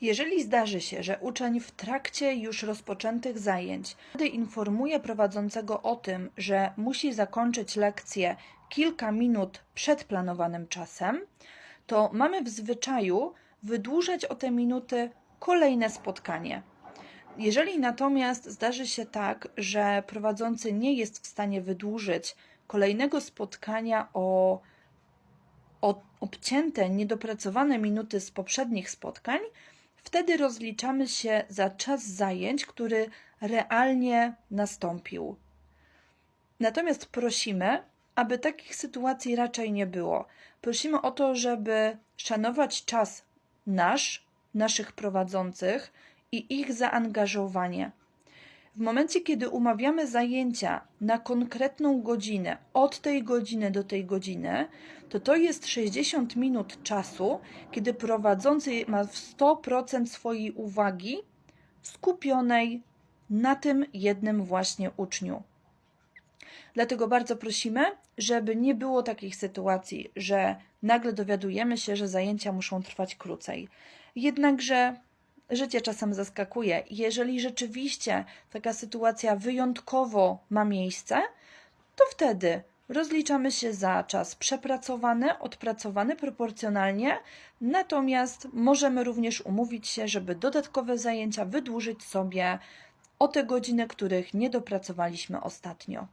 Jeżeli zdarzy się, że uczeń w trakcie już rozpoczętych zajęć informuje prowadzącego o tym, że musi zakończyć lekcję kilka minut przed planowanym czasem, to mamy w zwyczaju wydłużać o te minuty kolejne spotkanie. Jeżeli natomiast zdarzy się tak, że prowadzący nie jest w stanie wydłużyć kolejnego spotkania o, o obcięte, niedopracowane minuty z poprzednich spotkań, wtedy rozliczamy się za czas zajęć, który realnie nastąpił. Natomiast prosimy, aby takich sytuacji raczej nie było. Prosimy o to, żeby szanować czas nasz, naszych prowadzących i ich zaangażowanie. W momencie, kiedy umawiamy zajęcia na konkretną godzinę, od tej godziny do tej godziny, to to jest 60 minut czasu, kiedy prowadzący ma w 100% swojej uwagi skupionej na tym jednym właśnie uczniu. Dlatego bardzo prosimy, żeby nie było takich sytuacji, że nagle dowiadujemy się, że zajęcia muszą trwać krócej. Jednakże życie czasem zaskakuje. Jeżeli rzeczywiście taka sytuacja wyjątkowo ma miejsce, to wtedy rozliczamy się za czas przepracowany, odpracowany proporcjonalnie, natomiast możemy również umówić się, żeby dodatkowe zajęcia wydłużyć sobie o te godziny, których nie dopracowaliśmy ostatnio.